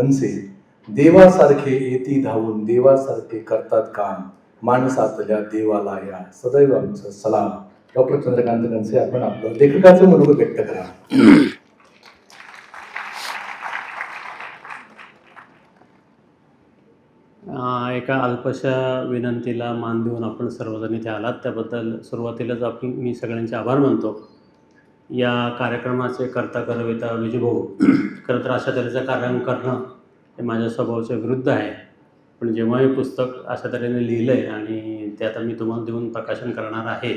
कनसे देवासारखे येती धावून देवासारखे करतात काम. माणसातल्या देवाला या. सदैव आमचं सलाम. डॉक्टर चंद्रकांत कनसे आपण आपलं लेखकाचं मनोगत व्यक्त करा. एका अल्पशा विनंतीला मान देऊन आपण सर्वजण इथे आलात. त्याबद्दल सुरुवातीलाच आपण मी सगळ्यांचे आभार मानतो. या कार्यक्रमाचे करता करविता विजूभाऊ खरं तर अशा तऱ्हेचं कार्य करणं हे माझ्या स्वभावाच्या विरुद्ध आहे. पण जेव्हा हे पुस्तक अशा तऱ्हेने लिहिलं आहे आणि ते आता मी तुम्हाला देऊन प्रकाशन करणार आहे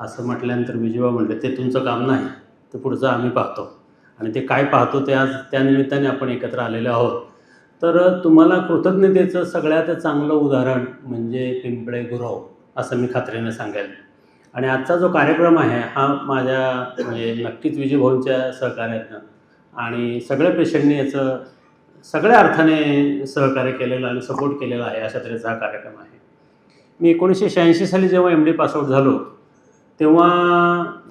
असं म्हटल्यानंतर विजूभाऊ म्हटलं ते तुमचं काम नाही ते पुढचं आम्ही पाहतो. आणि ते काय पाहतो ते आज त्या निमित्ताने आपण एकत्र आलेलो आहोत. तर तुम्हाला कृतज्ञतेचं सगळ्यात चांगलं उदाहरण म्हणजे पिंपळे गुरव असं मी खात्रीने सांगेल. आणि आजचा जो कार्यक्रम आहे हा माझ्या म्हणजे नक्कीच विजयभाऊंच्या सहकार्यातनं आणि सगळ्या पेशंटनी याचं सगळ्या अर्थाने सहकार्य केलेलं आणि सपोर्ट केलेला आहे अशा तऱ्हेचा हा कार्यक्रम आहे. मी एकोणीसशे शहाऐंशी साली जेव्हा एम डी पासआउट झालो तेव्हा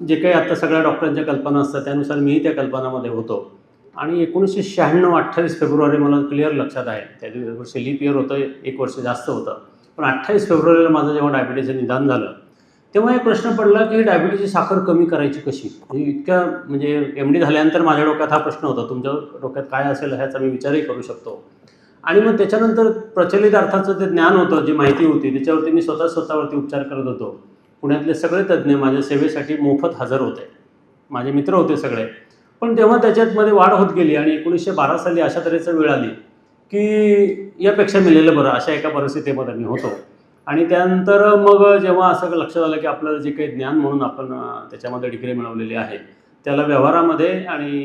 जे काही आत्ता सगळ्या डॉक्टरांच्या कल्पना असतात त्यानुसार मीही त्या कल्पनामध्ये होतो. आणि एकोणीसशे शहाण्णव अठ्ठावीस फेब्रुवारी मला क्लिअर लक्षात आहे. त्या दिवशी वर्षी लीप इयर होतं एक वर्ष जास्त होतं. पण अठ्ठावीस फेब्रुवारीला माझं जेव्हा डायबिटीजचं निदान झालं तेव्हा एक प्रश्न पडला की डायबिटीजची साखर कमी करायची कशी? म्हणजे इतक्या म्हणजे एम डी झाल्यानंतर माझ्या डोक्यात हा प्रश्न होता. तुमच्या डोक्यात काय असेल ह्याचा मी विचारही करू शकतो. आणि मग त्याच्यानंतर प्रचलित अर्थाचं ते ज्ञान होतं जी माहिती होती त्याच्यावरती मी स्वतः स्वतःवरती उपचार करत होतो. पुण्यातले सगळे तज्ज्ञ माझ्या सेवेसाठी मोफत हजर होते. माझे मित्र होते सगळे. पण तेव्हा त्याच्यातमध्ये वाढ होत गेली आणि एकोणीसशे बारा साली अशा तऱ्हेचं वेळ आली की यापेक्षा मिळेलं बरं अशा एका परिस्थितीमध्ये मी होतो. आणि त्यानंतर मग जेव्हा असं लक्षात आलं की आपलं जे काही ज्ञान म्हणून आपण त्याच्यामध्ये डिग्री मिळवलेली आहे त्याला व्यवहारामध्ये आणि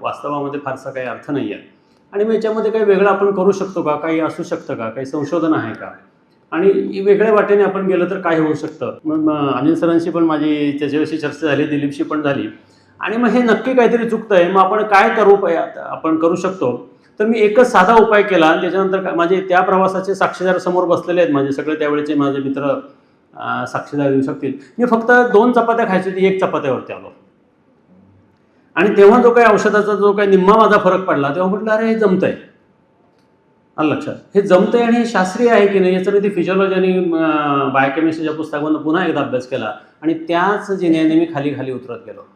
वास्तवामध्ये फारसा काही अर्थ नाही आहे. आणि मग याच्यामध्ये काही वेगळं आपण करू शकतो का? काही असू शकतं का? काही संशोधन आहे का? आणि वेगळ्या वाटेने आपण गेलं तर काय होऊ शकतं? मग अनिल सरांशी पण माझी त्याच्याविषयी चर्चा झाली दिलीपशी पण झाली. आणि मग हे नक्की काहीतरी चुकतं आहे मग आपण काय करू? पाय- आपण करू शकतो? तर मी एकच साधा उपाय केला आणि त्याच्यानंतर माझे त्या प्रवासाचे साक्षीदार समोर बसलेले आहेत. माझे सगळे त्यावेळेचे माझे मित्र साक्षीदार देऊ शकतील. मी फक्त दोन चपात्या खायची होती एक चपात्यावरती आलो. आणि तेव्हा जो काही औषधाचा जो काही निम्मा माझा फरक पडला तेव्हा म्हटलं अरे हे जमतंय. आलं लक्षात. हे जमतंय आणि हे शास्त्रीय आहे की नाही याचं मी ती फिजिओलॉजी आणि बायोकेमिस्ट्रीच्या पुस्तकामधून पुन्हा एकदा अभ्यास केला. आणि त्याच जिन्याने मी खाली खाली उतरत गेलो.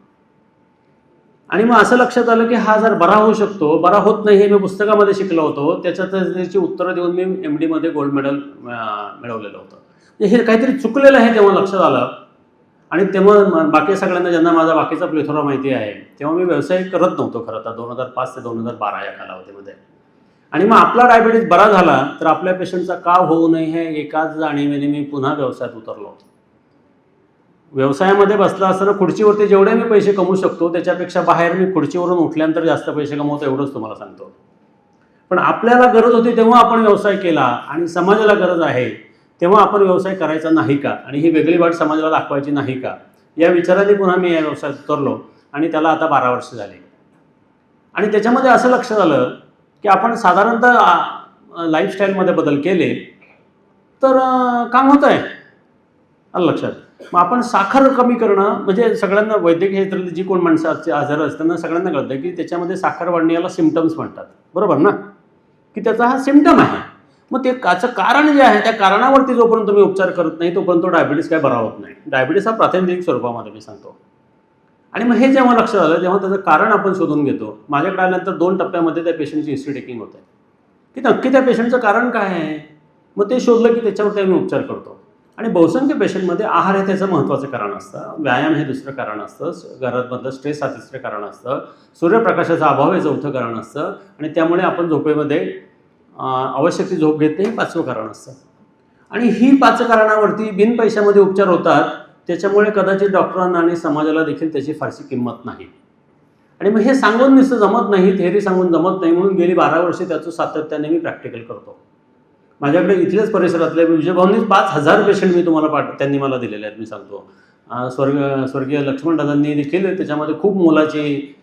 आणि मग असं लक्षात आलं की हा जर बरा होऊ शकतो बरा होत नाही हे मी पुस्तकामध्ये शिकलो होतो त्याच्यात त्याची उत्तरं देऊन मी एम डीमध्ये गोल्ड मेडल मिळवलेलं होतं. म्हणजे हे काहीतरी चुकलेलं आहे तेव्हा लक्षात आलं. आणि तेव्हा बाकी सगळ्यांना ज्यांना माझा बाकीचा प्लेथोरा माहिती आहे तेव्हा मी व्यवसाय करत नव्हतो खरं तर दोन हजार पाच ते दोन हजार बारा या कालावधीमध्ये. आणि मग आपला डायबिटीज बरा झाला तर आपल्या पेशंटचा का होऊ नये हे एकाच जाणीवेने मी पुन्हा व्यवसायात उतरलो होतो. व्यवसायामध्ये बसला असताना खुर्चीवरती जेवढे मी पैसे कमवू शकतो त्याच्यापेक्षा बाहेर मी खुर्चीवरून उठल्यानंतर जास्त पैसे कमवतो एवढंच तुम्हाला सांगतो. पण आपल्याला गरज होती तेव्हा आपण व्यवसाय केला आणि समाजाला गरज आहे तेव्हा आपण व्यवसाय करायचा नाही का? आणि ही वेगळी वाट समाजाला दाखवायची नाही का? या विचाराने पुन्हा मी या व्यवसायात उतरलो आणि त्याला आता बारा वर्ष झाले. आणि त्याच्यामध्ये असं लक्षात आलं की आपण साधारणतः लाईफस्टाईलमध्ये बदल केले तर काम होतं आहे आलं लक्षात? मग आपण साखर कमी करणं म्हणजे सगळ्यांना वैद्यकीय क्षेत्रातली जी कोण माणसं असते आजार असताना त्यांना सगळ्यांना कळतं की त्याच्यामध्ये साखर वाढणे याला सिमटम्स म्हणतात. बरोबर ना? की त्याचा हा सिमटम आहे. मग ते त्याचं कारण जे आहे त्या कारणावरती जोपर्यंत तुम्ही उपचार करत नाही तोपर्यंत डायबिटीस काय बरा होत नाही. डायबिटीस हा प्रातिनिधिक स्वरूपामध्ये मी सांगतो. आणि मग हे जेव्हा लक्षात आलं तेव्हा त्याचं कारण आपण शोधून घेतो माझ्याकडे आल्यानंतर दोन टप्प्यामध्ये त्या पेशंटची हिस्ट्री टेकिंग होते. की नक्की त्या पेशंटचं कारण काय आहे? मग ते शोधलं की त्याच्यावरती आम्ही उपचार करतो. आणि बहुसंख्य पेशंटमध्ये आहार हे त्याचं महत्त्वाचं कारण असतं. व्यायाम हे दुसरं कारण असतं. घरातमधलं स्ट्रेस हा तिसरं कारण असतं. सूर्यप्रकाशाचा अभाव हे चौथं कारण असतं. आणि त्यामुळे आपण झोपेमध्ये आवश्यक ती झोप घेत नाही हे पाचवं कारण असतं. आणि ही पाच कारणावरती बिन पैशामध्ये उपचार होतात. त्याच्यामुळे कदाचित डॉक्टरांना आणि समाजाला देखील त्याची फारशी किंमत नाही. आणि मग हे सांगून नुसतं जमत नाही थेअरी सांगून जमत नाही म्हणून गेली बारा वर्षे त्याचं सातत्याने मी प्रॅक्टिकल करतो. माझ्याकडे इथल्याच परिसरातले विजयभाऊंनी पाच हजार पेशंट मी तुम्हाला पाठ त्यांनी मला दिलेले आहेत मी सांगतो. स्वर्ग स्वर्गीय लक्ष्मणदादांनी देखील त्याच्यामध्ये खूप मोलाची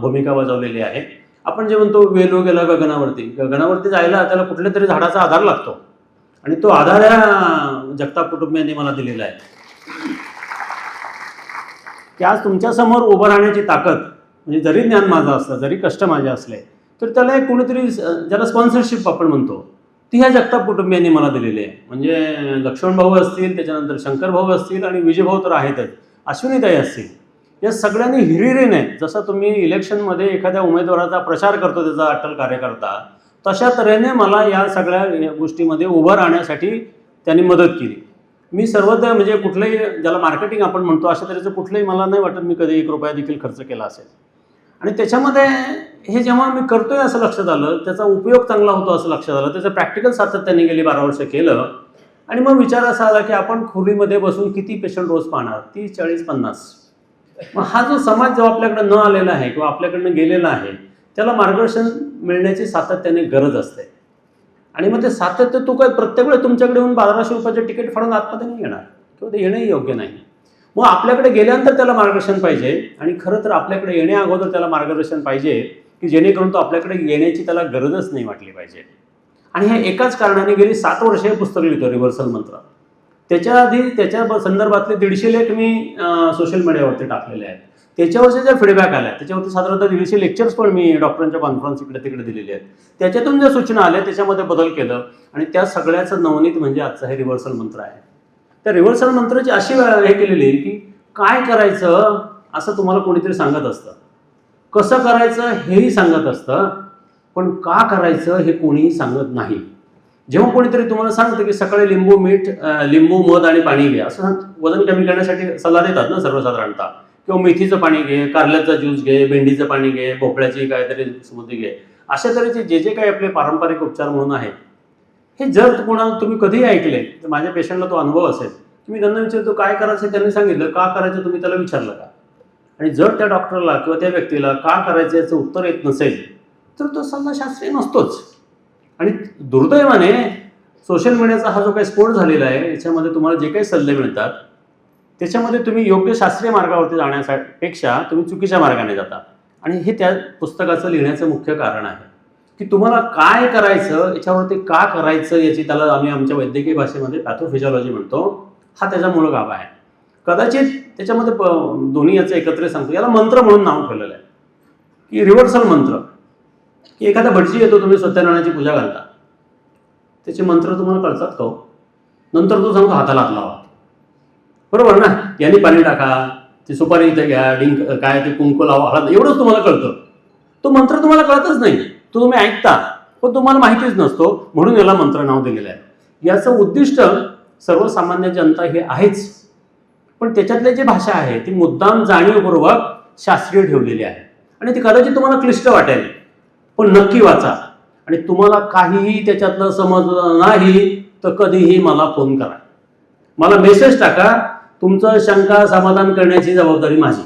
भूमिका बजावलेली आहे. आपण जे म्हणतो वेलो गेला गगनावरती गगनावरती जायला त्याला कुठल्या तरी झाडाचा आधार लागतो. आणि तो आधार या जगताप कुटुंबियांनी मला दिलेला आहे. की आज तुमच्यासमोर उभं राहण्याची ताकद म्हणजे जरी ज्ञान माझं असलं जरी कष्ट माझे असले तर त्याला एक कुणीतरी ज्याला स्पॉन्सरशिप आपण म्हणतो ती ह्या जगताप कुटुंबियांनी मला दिलेली आहे. म्हणजे लक्ष्मण भाऊ असतील त्याच्यानंतर शंकर भाऊ असतील आणि विजय भाऊ तर आहेतच. अश्विनीताई असतील. या सगळ्यांनी हिरिरीने जसं तुम्ही इलेक्शनमध्ये एखाद्या उमेदवाराचा प्रचार करतो त्याचा अटल कार्यकर्ता तशा तऱ्हेने मला या सगळ्या गोष्टीमध्ये उभं राहण्यासाठी त्यांनी मदत केली. मी सर्वदा म्हणजे कुठलंही ज्याला मार्केटिंग आपण म्हणतो अशा तऱ्हेचं कुठलंही मला नाही वाटत मी कधी एक रुपया देखील खर्च केला असेल. आणि त्याच्यामध्ये हे जेव्हा मी करतोय असं लक्षात आलं त्याचा उपयोग चांगला होतो असं लक्षात आलं त्याचं प्रॅक्टिकल सातत्याने गेली बारा वर्ष केलं आणि मग विचार असा आला की आपण खोलीमध्ये बसून किती पेशंट रोज पाहणार? तीस चाळीस पन्नास. मग हा जो समाज जो आपल्याकडे न आलेला आहे किंवा आपल्याकडनं गेलेला आहे त्याला मार्गदर्शन मिळण्याची सातत्याने गरज असते. आणि मग ते सातत्य तू काय प्रत्येक वेळेस तुमच्याकडे येऊन बाराशे रुपयाचे तिकीट फाडून आतमध्ये नाही येणार. किंवा ते येणंही योग्य नाही. मग आपल्याकडे गेल्यानंतर त्याला मार्गदर्शन पाहिजे आणि खरं तर आपल्याकडे येण्या अगोदर त्याला मार्गदर्शन पाहिजे की जेणेकरून तो आपल्याकडे येण्याची त्याला गरजच नाही वाटली पाहिजे. आणि ह्या एकाच कारणाने गेली सात वर्ष हे पुस्तक लिहितो रिव्हर्सल मंत्र. त्याच्या आधी त्याच्या संदर्भातले दीडशे लेख मी सोशल मीडियावरती टाकलेले आहेत. त्याच्यावरचे ज्या फीडबॅक आला त्याच्यावरती साधारणतः दीडशे लेक्चर्स पण मी डॉक्टरांच्या कॉन्फरन्स इकडे तिकडे दिलेले आहेत. त्याच्यातून ज्या सूचना आल्या त्याच्यामध्ये बदल केलं आणि त्या सगळ्याचं नवनीत म्हणजे आजचा हे रिव्हर्सल मंत्र आहे. त्या रिव्हर्सल मंत्राची अशी हे केलेली आहे की काय करायचं असं तुम्हाला कोणीतरी सांगत असतं. कसं करायचं हेही सांगत असतं पण का करायचं हे कोणीही सांगत नाही. जेव्हा कोणीतरी तुम्हाला सांगतं की सकाळी लिंबू मीठ लिंबू मध आणि पाणी घ्या असं वजन कमी करण्यासाठी सल्ला देतात ना सर्वसाधारणतः. किंवा मेथीचं पाणी घे कारल्याचा ज्यूस घे भेंडीचं पाणी घे भोपळ्याची काहीतरी स्मृती घे. अशा तऱ्हेचे जे जे काही आपले पारंपरिक उपचार म्हणून आहेत हे जर कोणाला तुम्ही कधीही ऐकले तर माझ्या पेशंटला तो अनुभव असेल तुम्ही त्यांना विचारतो काय करायचं? त्यांनी सांगितलं का करायचं? तुम्ही त्याला विचारलं का? आणि जर त्या डॉक्टरला किंवा त्या व्यक्तीला का करायचं? याचं उत्तर येत नसेल तर तो सल्ला शास्त्रीय नसतोच. आणि दुर्दैवाने सोशल मीडियाचा हा जो काही स्फोट झालेला आहे याच्यामध्ये तुम्हाला जे काही सल्ले मिळतात त्याच्यामध्ये तुम्ही योग्य शास्त्रीय मार्गावरती जाण्यापेक्षा तुम्ही चुकीच्या मार्गाने जाता. आणि हे त्या पुस्तकाचं लिहिण्याचं मुख्य कारण आहे. की तुम्हाला काय करायचं याच्यावरती का करायचं याची त्याला आम्ही आमच्या वैद्यकीय भाषेमध्ये पॅथोफिजिओलॉजी म्हणतो. हा त्याचा मूळ गाभा आहे. कदाचित त्याच्यामध्ये प- दोन्ही याचं एकत्र सांगतो. याला मंत्र म्हणून नाव ठेवलेलं आहे. की रिव्हर्सल मंत्र. की एखादा भटजी येतो तुम्ही सत्यनारायणाची पूजा घालता. त्याचे मंत्र तुम्हाला कळतात का हो? नंतर तो सांगतो हाताला हात लावा. बरोबर ना? यांनी पाणी टाका ते सुपारी इथे घ्या डिंक काय ते कुंकू लावा हळद एवढंच तुम्हाला कळतं. तो मंत्र तुम्हाला कळतच नाही. तो तुम्ही ऐकता पण तुम्हाला माहितीच नसतो म्हणून याला मंत्र नाव दिलेलं आहे. याचं उद्दिष्ट सर्वसामान्य जनता हे आहेच. पण त्याच्यातले जी भाषा आहे ती मुद्दाम जाणीवपूर्वक शास्त्रीय ठेवलेली आहे. आणि ती कदाचित तुम्हाला क्लिष्ट वाटेल पण नक्की वाचा. आणि तुम्हाला काहीही त्याच्यातलं समजलं नाही तर कधीही मला फोन करा. मला मेसेज टाका तुमचं शंका समाधान करण्याची जबाबदारी माझी.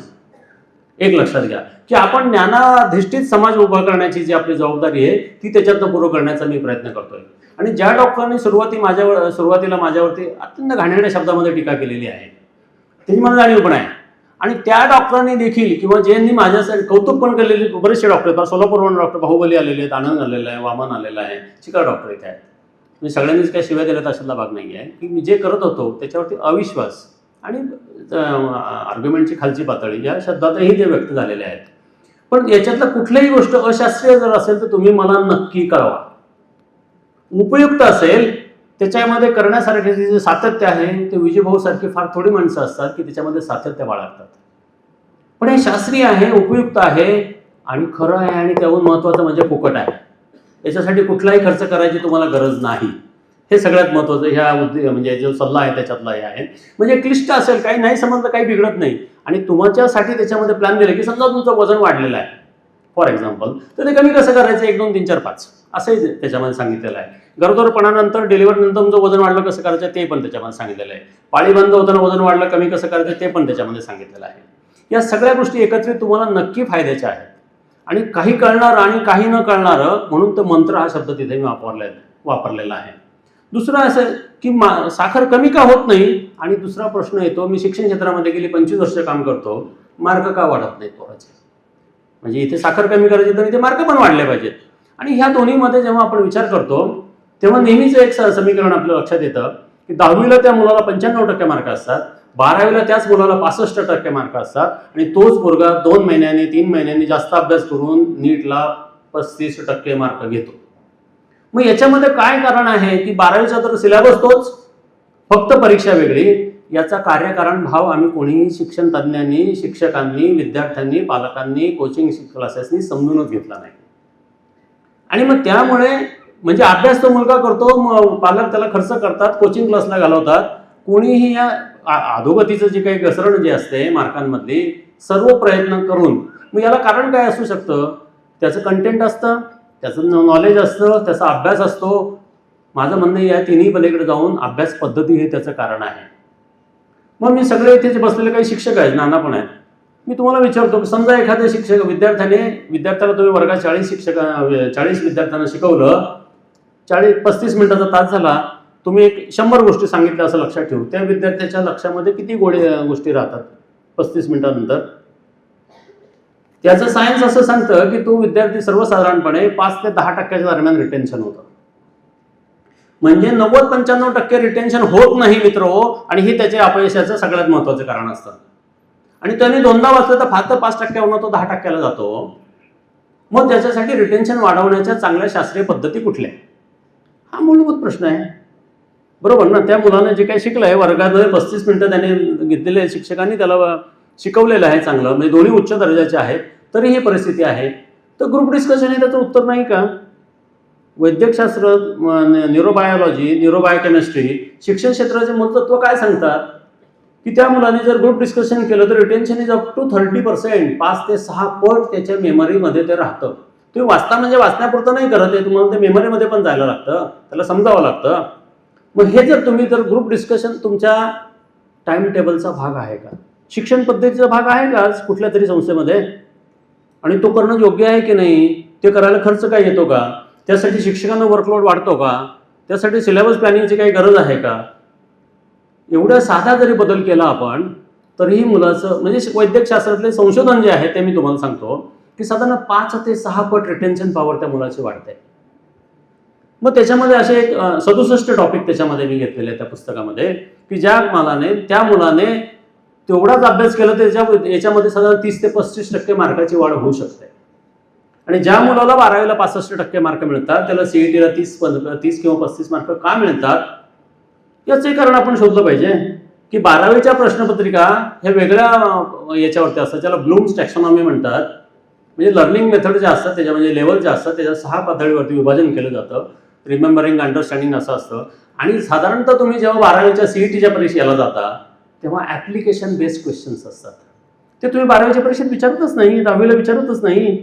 एक लक्षात घ्या. की आपण ज्ञानाधिष्ठित समाज उभा करण्याची जी आपली जबाबदारी आहे ती त्याच्यातनं पूर्ण करण्याचा मी प्रयत्न करतोय. आणि ज्या डॉक्टरांनी सुरुवाती माझ्यावर सुरुवातीला माझ्यावरती अत्यंत घाणेरड्या शब्दामध्ये टीका केलेली आहे त्याची मला जाणीव पण आहे. आणि त्या डॉक्टरांनी देखील किंवा ज्यांनी माझ्यासाठी कौतुक पण केलेले बरेचसे डॉक्टर आहेत. सोलापूरवरून डॉक्टर बाहुबली आलेले आहेत आनंद आलेला आहे वामन आलेला आहे चिका डॉक्टर इथे आहेत. मी सगळ्यांनीच काय शिव्या दिल्यात अशातला भाग नाही आहे की मी जे करत होतो त्याच्यावरती अविश्वास आणि आर्ग्युमेंटची खालची पातळी या शब्दातही ते व्यक्त झालेले आहेत. पण याच्यातलं कुठलीही गोष्ट अशास्त्रीय जर असेल तर तुम्ही मला नक्की कळवा. उपयुक्त असेल त्याच्यामध्ये करण्यासारखे जे सातत्य आहे ते विजयभाऊ सारखी फार थोडी माणसं असतात की त्याच्यामध्ये सातत्य बाळगतात. पण हे शास्त्रीय आहे उपयुक्त आहे आणि खरं आहे आणि त्याहून महत्त्वाचं म्हणजे फुकट आहे. याच्यासाठी कुठलाही खर्च करायची तुम्हाला गरज नाही. हे सगळ्यात महत्त्वाचं ह्या उद्दे म्हणजे जो सल्ला आहे त्याच्यातला हे आहे. म्हणजे क्लिष्ट असेल काही नाही समजलं काही बिघडत नाही. आणि तुमच्यासाठी त्याच्यामध्ये प्लॅन दिले की समजा तुमचं वजन वाढलेलं आहे. फॉर एक्झाम्पल तर ते कमी कसं करायचं? एक दोन तीन चार पाच. असंही त्याच्यामध्ये सांगितलेलं आहे. गरोदरपणानंतर डिलिव्हरीनंतर तुमचं वजन वाढलं कसं करायचं? ते पण त्याच्यामध्ये सांगितलेलं आहे. पाळी बंद होताना वजन वाढलं कमी कसं करायचं? ते पण त्याच्यामध्ये सांगितलेलं आहे. या सगळ्या गोष्टी एकत्रित तुम्हाला नक्की फायद्याच्या आहेत. आणि काही कळणार आणि काही न कळणारं म्हणून तो मंत्र हा शब्द तिथे मी वापरले वापरलेला आहे. दुसरं असं की मा साखर कमी का होत नाही? आणि दुसरा प्रश्न येतो मी शिक्षण क्षेत्रामध्ये गेली पंचवीस वर्ष काम करतो मार्क का वाढत नाहीत पोराचे? म्हणजे इथे साखर कमी करायची तर इथे मार्क पण वाढले पाहिजेत. आणि ह्या दोन्हीमध्ये जेव्हा आपण विचार करतो तेव्हा नेहमीच एक समीकरण आपल्या लक्षात येतं की दहावीला त्या मुलाला पंच्याण्णव टक्के मार्क असतात बारावीला त्याच मुलाला पासष्ट टक्के मार्क असतात आणि तोच मुलगा दोन महिन्यांनी तीन महिन्यांनी जास्त अभ्यास करून नीटला पस्तीस टक्के मार्क घेतो. मग याच्यामध्ये काय कारण आहे? की बारावीचा तर सिलेबस तोच. फक्त परीक्षा वेगळी. याचा कार्यकारण भाव आम्ही कोणीही शिक्षण तज्ज्ञांनी शिक्षकांनी विद्यार्थ्यांनी पालकांनी कोचिंग क्लासेसनी समजूनच घेतला नाही. आणि मग त्यामुळे म्हणजे अभ्यास तो मुलगा करतो मग पालक त्याला खर्च करतात कोचिंग क्लासला घालवतात. कोणीही या अधोगतीचं जे काही घसरण जे असते मार्कांमधली सर्व प्रयत्न करून. मग याला कारण काय असू शकतं? त्याचं कंटेंट असतं. त्याचं नॉलेज असतं त्याचा अभ्यास असतो. माझं म्हणणं या तिन्ही पलीकडे जाऊन अभ्यास पद्धती हे त्याचं कारण आहे. मग मी सगळे इथे जे बसलेले काही शिक्षक आहेत नाना पण आहेत मी तुम्हाला विचारतो की समजा एखाद्या शिक्षक विद्यार्थ्याने विद्यार्थ्याला तुम्ही वर्गात चाळीस शिक्षक चाळीस विद्यार्थ्यांना शिकवलं चाळीस पस्तीस मिनिटाचा तास झाला तुम्ही एक शंभर गोष्टी सांगितल्या असं लक्षात ठेवू. त्या विद्यार्थ्याच्या लक्षामध्ये किती गोडे गोष्टी राहतात? पस्तीस मिनिटानंतर. त्याचं सायन्स असं सांगतं की तो विद्यार्थी सर्वसाधारणपणे पाच ते दहा टक्क्याच्या दरम्यान रिटेन्शन होतं. म्हणजे नव्वद पंच्याण्णव टक्के रिटेन्शन होत नाही मित्र हो आणि हे त्याच्या अपयशाचं सगळ्यात महत्वाचं कारण असतं. आणि त्याने दोनदा वाचलं तर फक्त पाच टक्क्यावरून तो दहा टक्क्याला जातो. मग त्याच्यासाठी रिटेन्शन वाढवण्याच्या चांगल्या शास्त्रीय पद्धती कुठल्या? हा मूलभूत प्रश्न आहे. बरोबर ना? त्या मुलानं जे काही शिकलं आहे वर्गामध्ये पस्तीस मिनिटं त्याने घेतलेले आहे, शिक्षकांनी त्याला शिकवलेलं आहे चांगलं. म्हणजे दोन्ही उच्च दर्जाचे आहेत. तरी ही परिस्थिती आहे. तर ग्रुप डिस्कशन हे त्याचं उत्तर नाही का? वैद्यकशास्त्र न्यूरोबायोलॉजी न्यूरोबायोकेमिस्ट्री शिक्षण क्षेत्राचे मूलतत्व काय सांगतात? की त्या मुलाने जर ग्रुप डिस्कशन केलं तर retention is up to thirty percent पाच ते सहा पट त्याच्या मेमरीमध्ये ते राहतं. तुम्ही वाचता म्हणजे वाचण्यापुरतं नाही करत आहे तुम्हाला ते मेमरीमध्ये पण जायला लागतं. त्याला समजावं लागतं. मग हे जर तुम्ही जर ग्रुप डिस्कशन तुमच्या टाइम टेबलचा भाग आहे का? शिक्षण पद्धतीचा भाग आहे का आज कुठल्या तरी संस्थेमध्ये? आणि तो करणं योग्य आहे की नाही ते करायला खर्च काय येतो का? त्यासाठी शिक्षकांना वर्कलोड वाढतो का? त्यासाठी सिलेबस प्लॅनिंगची काही गरज आहे का? एवढा साधा जरी बदल केला आपण तरीही मुलाचं म्हणजे वैद्यकशास्त्रातले संशोधन जे आहे ते मी तुम्हाला सांगतो की साधारण पाच ते सहा पट रिटेन्शन पॉवर त्या मुलाची वाढते. मग त्याच्यामध्ये असे एक सदुसष्ट टॉपिक त्याच्यामध्ये मी घेतलेले आहे त्या पुस्तकामध्ये की ज्या मालाने त्या मुलाने तेवढाच अभ्यास केला तर त्याच्या याच्यामध्ये साधारण तीस ते पस्तीस टक्के मार्काची वाढ होऊ शकते. आणि ज्या मुलाला बारावीला पासष्ट टक्के मार्क मिळतात त्याला सीईटीला तीस पं- तीस किंवा पस्तीस मार्क का मिळतात? याचंही कारण आपण शोधलं पाहिजे. की बारावीच्या प्रश्नपत्रिका हे वेगळ्या याच्यावरती असतात ज्याला ब्लूम्स टॅक्सॉनॉमी म्हणतात. म्हणजे लर्निंग मेथड जे असतात त्याच्यामध्ये म्हणजे लेवल जे असतात त्याच्या सहा पातळीवरती विभाजन केलं जातं. रिमेंबरिंग अंडरस्टँडिंग असं असतं. आणि साधारणतः तुम्ही जेव्हा बारावीच्या सीईटीच्या परीक्षेला जाता तेव्हा ॲप्लिकेशन बेस्ड क्वेश्चन्स असतात. ते तुम्ही बारावीच्या परीक्षेत विचारतच नाही दहावीला विचारतच नाही.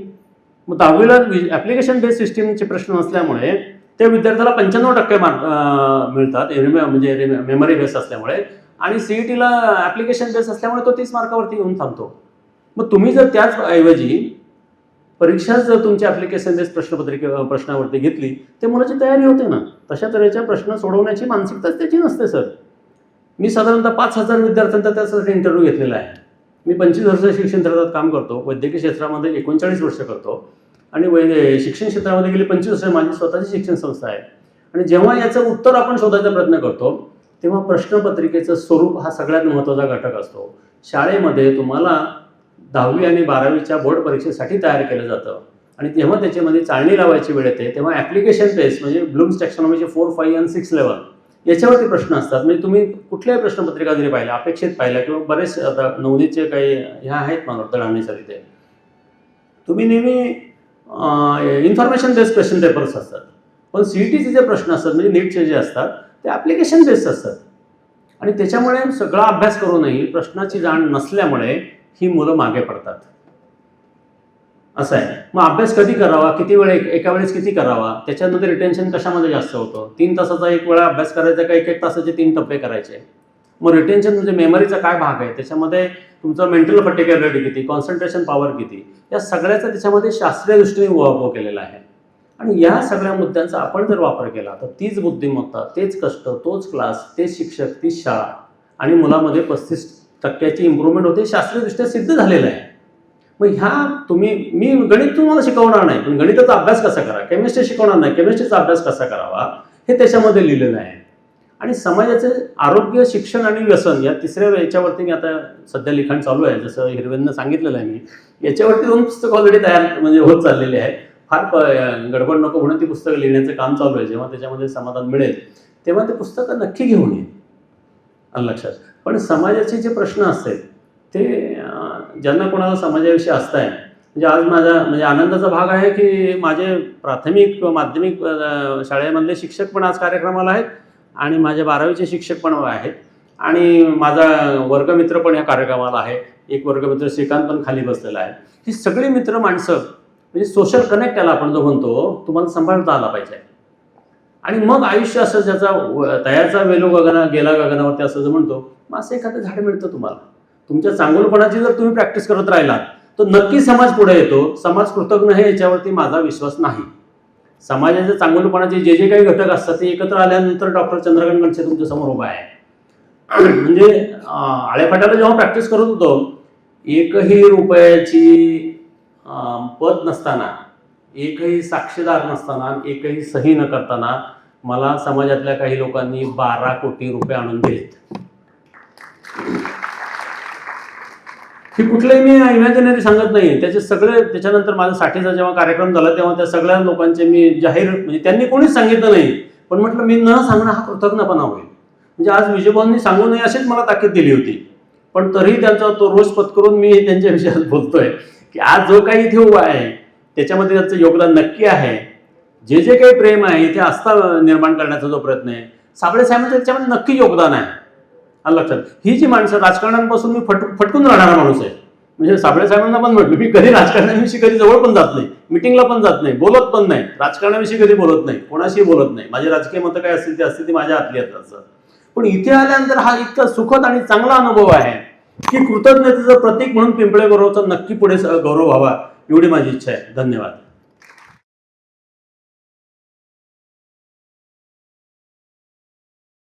मग दहावीला ॲप्लिकेशन बेस्ड सिस्टीमचे प्रश्न असल्यामुळे त्या विद्यार्थ्याला पंच्याण्णव टक्के मार्क मिळतात म्हणजे मेमरी बेस असल्यामुळे. आणि सीईटीला ॲप्लिकेशन बेस असल्यामुळे तो तीस मार्कावरती येऊन थांबतो. मग तुम्ही जर त्याच ऐवजी परीक्षा जर तुमच्या ॲप्लिकेशन बेस प्रश्नपत्रिके प्रश्नावरती घेतली ते मुलाची तयारी होते ना. तशा तऱ्हेच्या प्रश्न सोडवण्याची मानसिकताच त्याची नसते सर. मी साधारणतः पाच हजार विद्यार्थ्यांचा त्यासाठी इंटरव्ह्यू घेतलेला आहे. मी पंचवीस वर्ष शिक्षण क्षेत्रात काम करतो वैद्यकीय क्षेत्रामध्ये एकोणचाळीस वर्ष करतो आणि वै शिक्षण क्षेत्रामध्ये गेली पंचवीस वर्ष माझी स्वतःची शिक्षण संस्था आहे. आणि जेव्हा याचं उत्तर आपण शोधायचा प्रयत्न करतो तेव्हा प्रश्नपत्रिकेचं स्वरूप हा सगळ्यात महत्त्वाचा घटक असतो. शाळेमध्ये तुम्हाला दहावी आणि बारावीच्या बोर्ड परीक्षेसाठी तयार केलं जातं. आणि तेव्हा त्याच्यामध्ये चाळणी लावायची वेळ येते तेव्हा ॲप्लिकेशन बेस म्हणजे ब्लूम्स टॅक्सॉनॉमीचे फोर फाईव्ह आणि सिक्स लेवल याच्यावरती प्रश्न असतात. म्हणजे तुम्ही कुठल्याही प्रश्नपत्रिका जरी पाहिल्या अपेक्षित पाहिल्या किंवा बरेच आता नवनीतचे काही ह्या आहेत मला वाटतं राहण्याच्या तिथे तुम्ही नेहमी इन्फॉर्मेशन बेस्ड क्वेश्चन पेपर्स असतात. पण सी ई टीचे जे प्रश्न असतात म्हणजे नीटचे जे असतात ते ॲप्लिकेशन बेस्ड असतात. आणि त्याच्यामुळे सगळा अभ्यास करूनही प्रश्नाची जाण नसल्यामुळे ही मुलं मागे पडतात. असं आहे. मग अभ्यास कधी करावा? किती वेळ एका वेळेस किती करावा? त्याच्यानंतर रिटेन्शन कशामध्ये जास्त होतं? तीन तासाचा एक वेळा अभ्यास करायचा का एक एक तासाचे तीन टप्पे करायचे? मग रिटेन्शन म्हणजे मेमरीचा काय भाग आहे? त्याच्यामध्ये तुमचं मेंटल पर्टिक्युलरिटी किती? कॉन्सन्ट्रेशन पॉवर किती? या सगळ्याचा त्याच्यामध्ये शास्त्रीय दृष्टीने वापर केलेला आहे. आणि या सगळ्या मुद्द्यांचा आपण जर वापर केला तर तीच बुद्धिमत्ता तेच कष्ट तोच क्लास तेच शिक्षक तीच शाळा आणि मुलामध्ये पस्तीस टक्क्याची इम्प्रूव्हमेंट होते शास्त्रीयदृष्ट्या सिद्ध झालेलं आहे. मग ह्या तुम्ही मी गणित तुम्हाला शिकवणार नाही पण गणिताचा अभ्यास कसा करा? केमिस्ट्री शिकवणार नाही केमिस्ट्रीचा अभ्यास कसा करावा? हे त्याच्यामध्ये लिहिलेलं आहे. आणि समाजाचे आरोग्य शिक्षण आणि व्यसन या तिसऱ्या याच्यावरती मी आता सध्या लिखाण चालू आहे जसं हिरवेंना सांगितलेलं आहे मी. याच्यावरती दोन पुस्तकं ऑलरेडी तयार म्हणजे होत चाललेली आहेत. फार प- गडबड नको म्हणून ती पुस्तकं लिहिण्याचं काम चालू आहे. जेव्हा त्याच्यामध्ये समाधान मिळेल तेव्हा ते पुस्तकं नक्की घेऊन येईल. लक्षात. पण समाजाचे जे प्रश्न असतात ते ज्यांना कोणाला समाजाविषयी असताय म्हणजे आज माझा म्हणजे आनंदाचा भाग आहे की माझे प्राथमिक किंवा माध्यमिक शाळेमधले शिक्षक पण आज कार्यक्रमाला आहेत आणि माझे बारावीचे शिक्षक पण आहेत. आणि माझा वर्गमित्र पण या कार्यक्रमाला आहे. एक वर्गमित्र श्रीकांत पण खाली बसलेला आहे. ही सगळी मित्र माणसं म्हणजे सोशल कनेक्ट त्याला आपण जो म्हणतो तुम्हाला सांभाळता आला पाहिजे. आणि मग आयुष्य असं ज्याचा व- तयारचा वेलो गगना गेला गगनावरती असं जो म्हणतो मग असं एखादं झाड मिळतं तुम्हाला. तुमच्या चांगलपणाची जर तुम्ही प्रॅक्टिस करत राहिलात तर नक्की समाज पुढे येतो. समाज कृतज्ञ हे याच्यावरती माझा विश्वास नाही. समाजाच्या चांगलपणाचे जे जे काही घटक असतात ते एकत्र आल्यानंतर डॉक्टर चंद्रकांत गणसे तुमच्यासमोर उभा आहे म्हणजे अं, आळेफाट्याला जेव्हा प्रॅक्टिस करत होतो एकही रुपयाची पद नसताना एकही साक्षीदार नसताना एकही सही न करताना मला समाजातल्या काही लोकांनी बारा कोटी रुपये आणून दिलेत. हे कुठलंही मी इमॅजिनरी सांगत नाही त्याचे सगळे त्याच्यानंतर माझा साठीचा जेव्हा कार्यक्रम झाला तेव्हा त्या सगळ्या लोकांचे मी जाहीर म्हणजे त्यांनी कोणीच सांगितलं नाही. पण म्हटलं मी न सांगणं हा कृतज्ञपणा होईल. म्हणजे आज विजयभाऊंनी सांगू नये अशीच मला ताकीद दिली होती. पण तरीही त्यांचा तो रोष पत्करून मी त्यांच्या विषयात बोलतोय की आज जो काही इथे उभा आहे त्याच्यामध्ये त्यांचं योगदान नक्की आहे. जे जे काही प्रेम आहे इथे आस्था निर्माण करण्याचा जो प्रयत्न आहे साबळे साहेबांचं त्याच्यामध्ये नक्की योगदान आहे. लक्षात. ही जी माणसं राजकारणापासून मी फट फटकून राहणारा माणूस आहे. म्हणजे साबळे साहेबांना पण म्हटलं मी कधी राजकारणाविषयी कधी जवळ पण जात नाही मिटिंगला पण जात नाही बोलत पण नाही राजकारणाविषयी कधी बोलत नाही कोणाशी बोलत नाही. माझी राजकीय मतं काय असतील ती असतील ती माझ्या हातली आहेत असं. पण इथे आल्यानंतर हा इतका सुखद आणि चांगला अनुभव आहे की कृतज्ञतेचं प्रतीक म्हणून पिंपळे गौरवचा नक्की पुढे गौरव व्हावा एवढी माझी इच्छा आहे. धन्यवाद.